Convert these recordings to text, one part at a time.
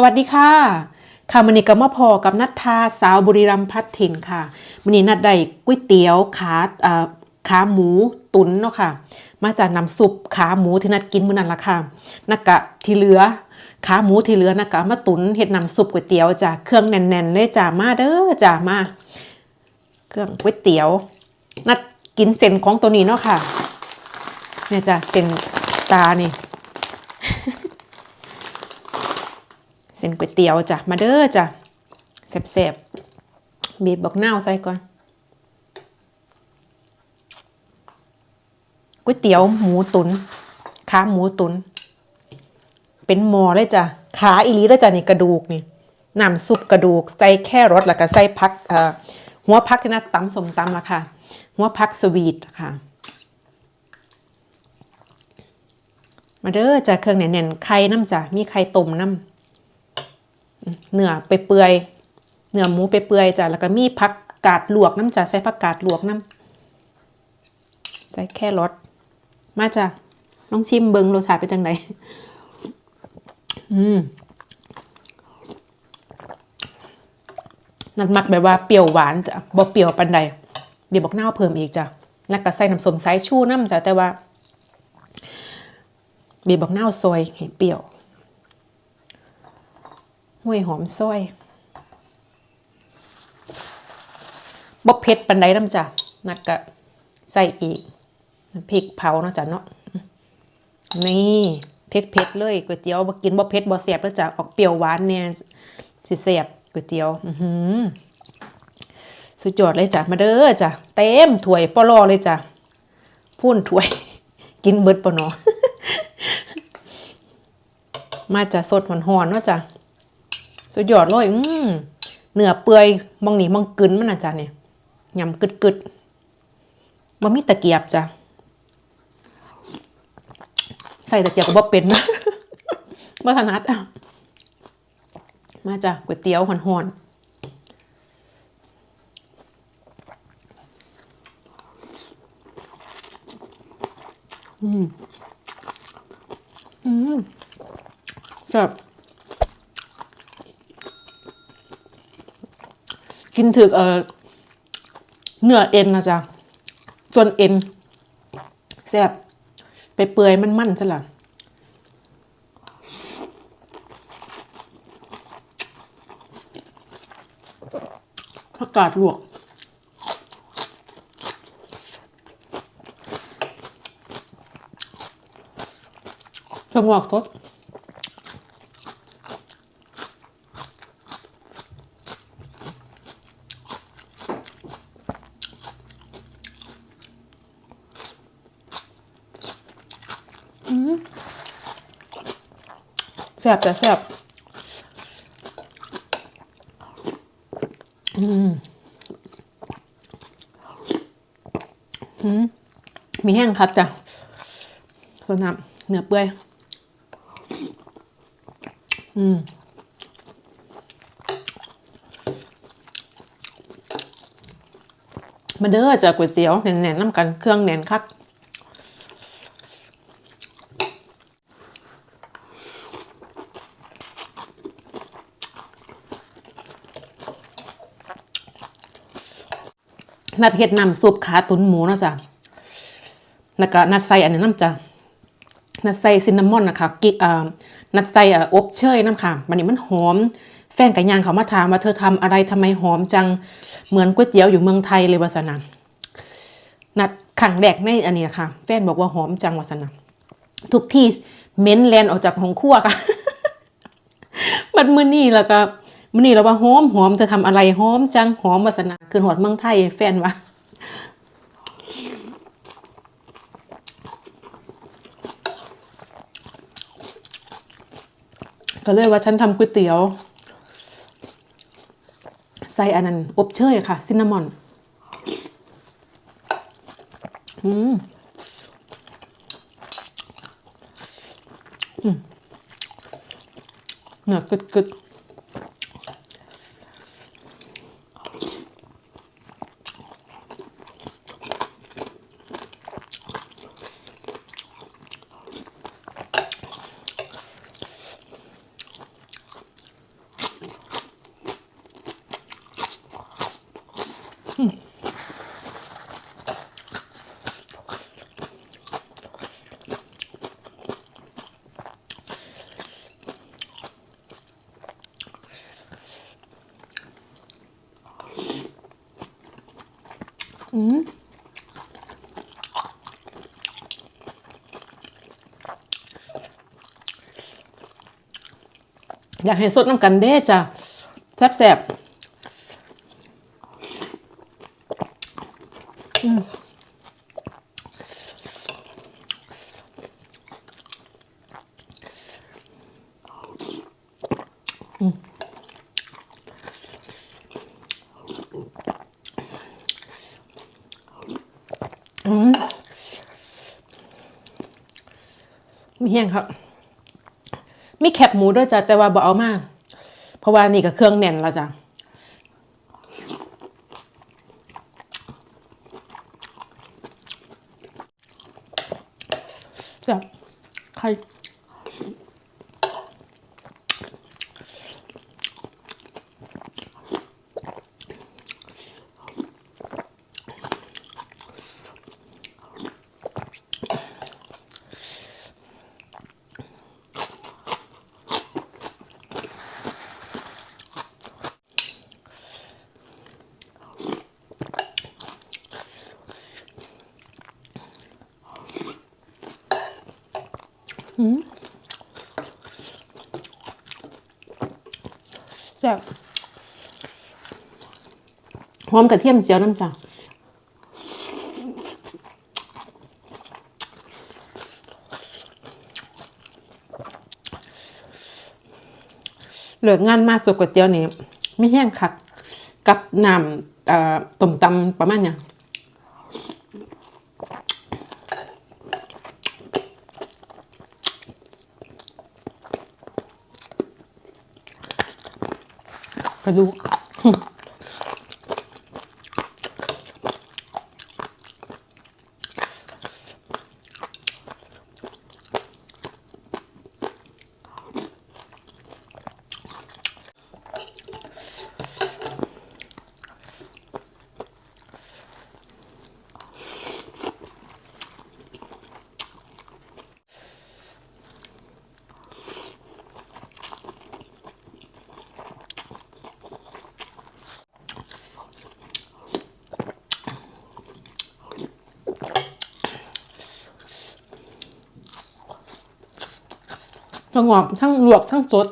สวัสดีค่ะค่ะมันนี้ก็มาพอกับนัทธาสาวบุรีรัมย์พลัดถิ่นค่ะมันนี้นัดได้ก๋วยเตี๋ยวขาขาหมูตุ๋นเนาะค่ะ มาจากน้ำซุปขาหมูที่นัดกินมื้อนั้นละค่ะนักกะที่เหลือขาหมูที่เหลือนักกะมาตุ๋นเฮ็ดน้ำซุปก๋วยเตี๋ยวจ้ะเครื่องแน่นๆเลยจ้ะมาเด้อจ้ะมา เครื่องก๋วยเตี๋ยว นัดกินเส้นของตัวนี้เนาะค่ะเนี่ยจ้ะเส้นตานี่ เส้นก๋วยเตี๋ยวจ้ะมาเด้อจ้ะแซ่บๆบีบบักนาวใส่ก่อนก๋วยเตี๋ยวหมูตุนขาหมูตุน เป็นหมอเลยจ้ะขาอีลีเลยจ้ะนี่กระดูกนี่น้ำซุปกระดูกใส่แค่รสแล้วก็ใส่พักเอ่อหัวพักที่น่าตำสมตำละค่ะ หัวพักสวีทค่ะ มาเด้อจ้ะเครื่องแน่นๆไข่น้ำจ้ะมีไข่ต้มน้ำ เนื้อไปเปื่อยเนื้อหมูไปเปื่อยจ้ะแล้วก็มีผักกาดลวกน้ำจ้ะใส่ผักกาดลวกน้ำใส่แค่รสมาจ้ะลองชิมเบิงรสชาติเป็นจังไดอืมนัดมักแบบว่าเปรี้ยวหวานจ้ะบ่เปรี้ยวปันใดเบียร์บอกนาเพิ่มอีกจ้ะนักก็ใส่น้ำส้มสายชูน้ำจ้ะแต่ว่าเบียบอกนาซอยให้เปรี้ยว ห้วยหอมซอยบกเผ็ดปันไดน้ำจ้ะนักกะใส่อีกพริกเผาเนาะจ้ะเนาะนี่เผ็ดเผ็ดเลยก๋วยเตี๋ยวบ่กินบ่เผ็ดบ่แซ่บแล้วจ้ะออกเปรี้ยวหวานเนี่ยสิแซ่บก๋วยเตี๋ยวอือหือสุดยอดเลยจ้ะมาเด้อจ้ะเต็มถ้วยปลอเลยจ้ะพุ่นถ้วย กินเบิดปะเนาะมาจาสดหอนๆเนาะจ้ะ สุดยอดเลย อืมเนื้อเปื่อยมองหนีมองกึนมันนะจ๊ะเนี่ยยำกึดกึดๆบ่มีตะเกียบจ้ะ ใส่ตะเกียบก็บ่เป็นนะบ่ถนัดอะ มาจ้ะก๋วยเตี๋ยวหอนๆอืมอืมแซ่บ กินถึกเออเนื้อเอ็นนะจ๊ะส่วนเอ็นแซ่บไปเปื่อยมันมันซะละผักกาดลวกสมวกสด แซ่บแต่แซ่บอืมอืมมีแห้งครับจ้ะส่วนน้ำเนื้อเปื่อย อืมมาเด้อจ้ะก๋วยเตี๋ยวแน่นๆน้ำกันเครื่องแน่นคัก นัดเฮ็ดน้ำซุปขาตุ๋นหมูนะจ้ะแล้วก็นัดใส่อันนี้น้ำจ้ะนัดใส่ซินนามอนนะคะกิอ่านัดใส่อบเชยน้ำค่ะมันนี้มันหอม แฟนกับยางเขามาถามว่าเธอทำอะไรทำไมหอมจังเหมือนก๋วยเตี๋ยวอยู่เมืองไทยเลยวาสนะนัดขังแรกในอันนี้ค่ะ แฟนบอกว่าหอมจังวาสนะทุกที่เม้นแลนออกจากห้องครัวค่ะมันมือนี่แล้วก็ มือนี่เราว่าหอมหอมจะทำอะไรหอมจังหอมวาสนาคือหอดเมืองไทยแฟนวะก็เลยว่าฉันทำก๋วยเตี๋ยวใส่อันนั้นอบเชยค่ะ ซินนามอน อืมอืมเนื้อกึดกึด อยากให้สดน้ำกันเด้จ้ะแซ่บแซ่บอืมมีแห้งครับ มีแคบหมูด้วยจ้ะแต่ว่าบ่เอามาก เพราะว่านี่ก็เครื่องแน่นแล้วจ้ะจ้ะใครแซ่บห อมกระเทียมเจียวน้ำจ้ะเหลืองานมาสุกก๋วยเตี๋ยวนี่ไม่แห้งคักกับน้ำต้มตำประมาณเนี้ยกระดูก ทั้งหอมทั้งลวกทั้งสด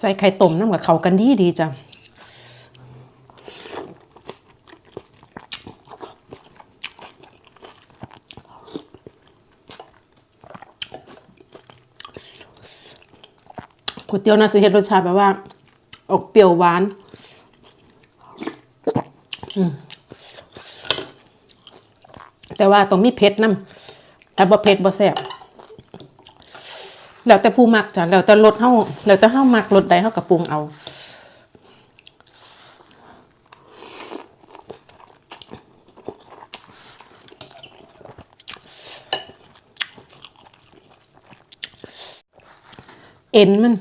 ใส่ไข่ต้มน้ำกับเขากันดีดีจ้ะ ก๋วยเตี๋ยวน่าจะเฮ็ดรสชาติแบบว่า ออกเปรี้ยวหวานแต่ว่าต้องมีเผ็ดน้ำแต่บ่เผ็ดบ่แซ่บแล้วแต่ผู้มักจ้ะแล้วแต่รสเฮาแล้วแต่เฮามักรสใดเฮาก็ปรุงเอาเอ็นมัน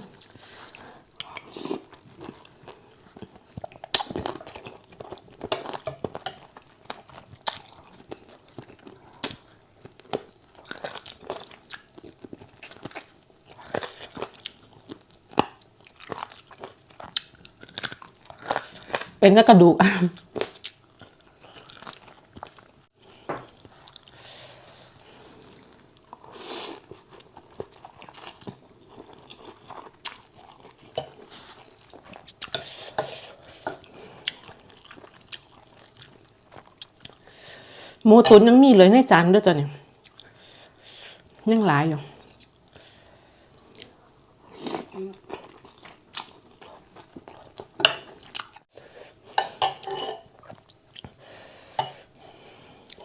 เป็นก็กระดูกหมูตุ๋นยังมีเลยในจานด้วยจ้ะเนี่ยยังหลายอยู่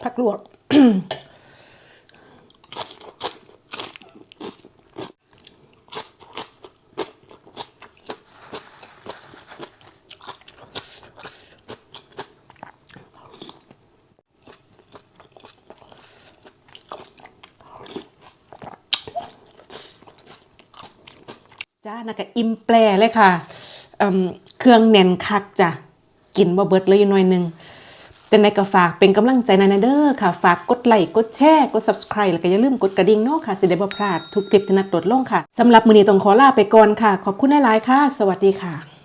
ผักลวก จ้านะกะอิ่มแปรเลยค่ะ เครื่องแน่นคักจ้ะ กินบ่เบิดเลยอยู่หน่อยนึง จังใดก็ฝากเป็นกำลังใจนายนาเด้อค่ะ ฝากกดไลค์กดแชร์กด Subscribe แล้วก็อย่าลืมกดกระดิ่งเนาะค่ะสิได้บ่พลาดทุกคลิปที่นัดโดดลงค่ะสำหรับมื้อนี้ต้องขอลาไปก่อนค่ะ ขอบคุณหลายๆค่ะ สวัสดีค่ะ